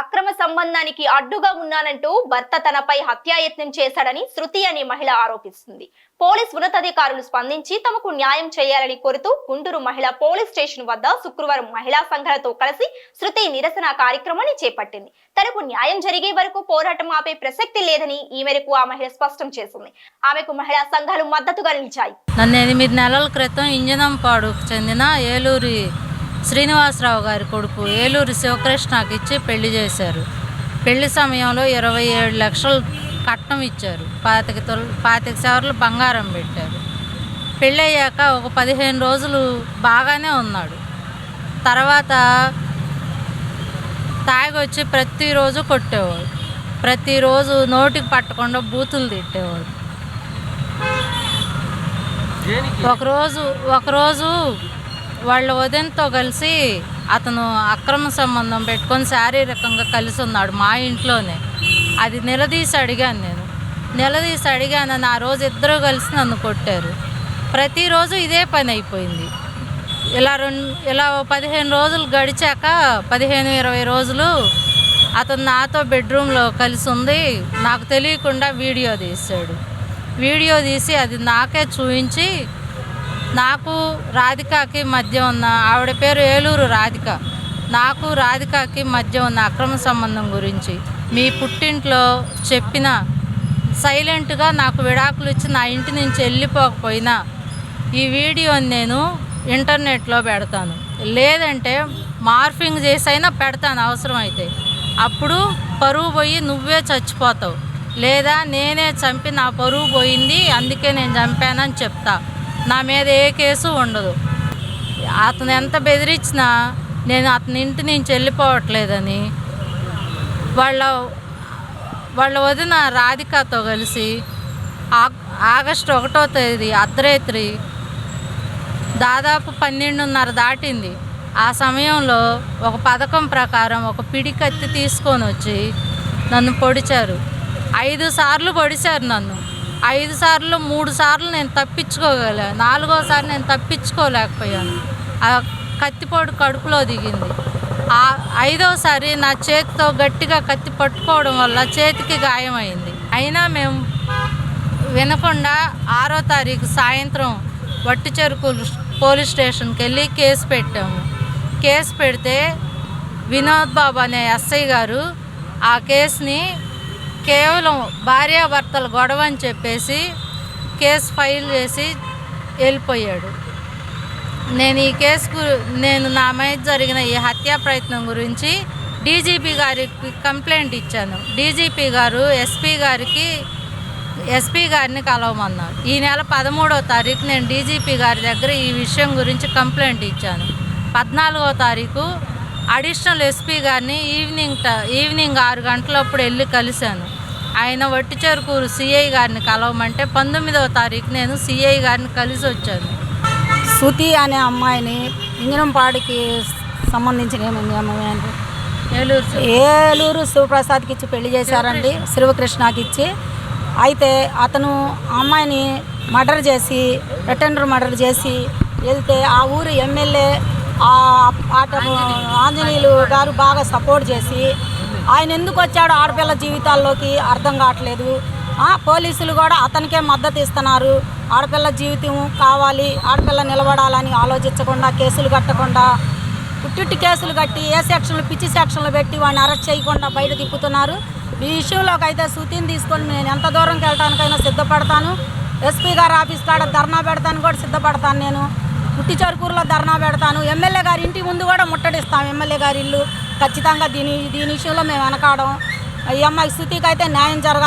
అక్రమ సంబంధానికి అడ్డుగా ఉన్నానంటూ భర్త తనపై హత్యాయత్నం చేశాడని శృతి అనే మహిళ ఆరోపిస్తుంది. పోలీస్ ఉన్నతాధికారులు స్పందించి తమకు న్యాయం చేయాలని కోరుతూ గుంటూరు మహిళా పోలీస్ స్టేషన్ వద్ద శుక్రవారం మహిళా సంఘాలతో కలిసి శృతి నిరసన కార్యక్రమాన్ని చేపట్టింది. తనకు న్యాయం జరిగే వరకు పోరాటం ఆపే ప్రసక్తి లేదని ఈ మేరకు ఆ మహిళ స్పష్టం చేసింది. ఆమెకు మహిళా సంఘాలు మద్దతుగా నిలిచాయి. నన్ను ఎనిమిది నెలల క్రితం ఇంజనంపాడుకు చెందిన ఏలూరి శ్రీనివాసరావు గారి కొడుకు ఏలూరి శివకృష్ణకి ఇచ్చి పెళ్ళి చేశారు. పెళ్ళి సమయంలో ఇరవై ఏడు లక్షలు కట్నం ఇచ్చారు. పాతిక తొల పాతిక సవర్లు బంగారం పెట్టారు. పెళ్ళి అయ్యాక ఒక పదిహేను రోజులు బాగానే ఉన్నాడు. తర్వాత తాగి వచ్చి ప్రతిరోజు కొట్టేవాడు. ప్రతిరోజు నోటికి పట్టకుండా బూతులు తిట్టేవాడు. ఒకరోజు ఒకరోజు వాళ్ళ వదినతో కలిసి అతను అక్రమ సంబంధం పెట్టుకొని శారీరకంగా కలిసి ఉన్నాడు మా ఇంట్లోనే. అది నిలదీసి అడిగాను నేను. నిలదీసి అడిగానని ఆ రోజు ఇద్దరు కలిసి నన్ను కొట్టారు. ప్రతిరోజు ఇదే పని అయిపోయింది. ఇలా రెండు ఇలా పదిహేను రోజులు గడిచాక పదిహేను ఇరవై రోజులు అతను నాతో బెడ్రూమ్లో కలిసి ఉంది. నాకు తెలియకుండా వీడియో తీశాడు. వీడియో తీసి అది నాకే చూపించి నాకు రాధికకి మధ్య ఉన్న ఆవిడ పేరు ఏలూరు రాధిక. నాకు రాధికకి మధ్య ఉన్న అక్రమ సంబంధం గురించి మీ పుట్టింట్లో చెప్పిన సైలెంట్గా నాకు విడాకులు ఇచ్చి నా ఇంటి నుంచి వెళ్ళిపోకపోయినా ఈ వీడియోని నేను ఇంటర్నెట్లో పెడతాను. లేదంటే మార్ఫింగ్ చేసైనా పెడతాను అవసరమైతే. అప్పుడు పరువు పోయి నువ్వే చచ్చిపోతావు. లేదా నేనే చంపి నా పరువు పోయింది అందుకే నేను చంపానని చెప్తా. నా మీద ఏ కేసు ఉండదు. అతను ఎంత బెదిరించినా నేను అతని ఇంటి నుంచి వెళ్ళిపోవట్లేదని. వాళ్ళ వాళ్ళ వదిన రాధికతో కలిసి ఆ- ఆగస్టు ఒకటో తేదీ అర్ధరాత్రి దాదాపు పన్నెండున్నర దాటింది. ఆ సమయంలో ఒక పథకం ప్రకారం ఒక పిడి కత్తి తీసుకొని వచ్చి నన్ను పొడిచారు. ఐదు సార్లు పొడిచారు నన్ను. ఐదు సార్లు మూడు సార్లు నేను తప్పించుకోగలను నాలుగోసారి నేను తప్పించుకోలేకపోయాను. ఆ కత్తిపోటు కడుపులో దిగింది. ఆ ఐదోసారి నా చేతితో గట్టిగా కత్తి పట్టుకోవడం వల్ల చేతికి గాయమైంది. అయినా మేము వినకుండా ఆరో తారీఖు సాయంత్రం వట్టి చెరుకు పోలీస్ స్టేషన్కి వెళ్ళి కేసు పెట్టాము. కేసు పెడితే వినోద్ బాబు అనే ఎస్ఐ గారు ఆ కేసుని కేవలం భార్యాభర్తల గొడవ అని చెప్పేసి కేసు ఫైల్ చేసి వెళ్ళిపోయాడు. నేను ఈ కేసు నేను నా మీద జరిగిన ఈ హత్యా ప్రయత్నం గురించి డీజీపీ గారికి కంప్లైంట్ ఇచ్చాను. డీజీపీ గారు ఎస్పీ గారికి ఎస్పీ గారిని కలవమన్నారు. ఈ నెల పదమూడవ తారీఖు నేను డీజీపీ గారి దగ్గర ఈ విషయం గురించి కంప్లైంట్ ఇచ్చాను. పద్నాలుగో తారీఖు అడిషనల్ ఎస్పీ గారిని ఈవినింగ్ ట ఈవినింగ్ ఆరు గంటలప్పుడు వెళ్ళి కలిశాను. ఆయన వట్టి చెరుకూరు సిఐ గారిని కలవమంటే పంతొమ్మిదవ తారీఖు నేను సిఐ గారిని కలిసి వచ్చాను. శృతి అనే అమ్మాయిని ఇంజనంపాడికి సంబంధించిన ఏమైంది అమ్మాయి అంటే? ఏలూరు. ఏలూరు శివప్రసాద్కి ఇచ్చి పెళ్ళి చేశారండి శివకృష్ణకి ఇచ్చి. అయితే అతను అమ్మాయిని మర్డర్ చేసి రిటర్నర్ మర్డర్ చేసి వెళ్తే ఆ ఊరు ఎమ్మెల్యే ఆ ఆట ఆంజనేయులు గారు బాగా సపోర్ట్ చేసి ఆయన ఎందుకు వచ్చాడు ఆడపిల్ల జీవితాల్లోకి అర్థం కావట్లేదు. పోలీసులు కూడా అతనికే మద్దతు ఇస్తున్నారు. ఆడపిల్ల జీవితం కావాలి ఆడపిల్ల నిలబడాలని ఆలోచించకుండా కేసులు కట్టకుండా పుట్టిట్టి కేసులు కట్టి ఏ సెక్షన్లు పిచ్చి సెక్షన్లు పెట్టి వాడిని అరెస్ట్ చేయకుండా బయట తిప్పుతున్నారు. ఈ విషయంలోకి అయితే సూతిని తీసుకొని నేను ఎంత దూరంకి వెళ్ళడానికైనా సిద్ధపడతాను. ఎస్పీ గారు ఆఫీస్ కాడ ధర్నా పెడతాను కూడా సిద్ధపడతాను నేను. పుట్టి చరుకూరులో ధర్నా పెడతాను. ఎమ్మెల్యే గారి ఇంటి ముందు కూడా ముట్టడిస్తాం. ఎమ్మెల్యే గారి ఇల్లు ఖచ్చితంగా దీని దీని విషయంలో మేము వెనకాడం. ఈ అమ్మాయి శృతికి అయితే న్యాయం జరగాలి.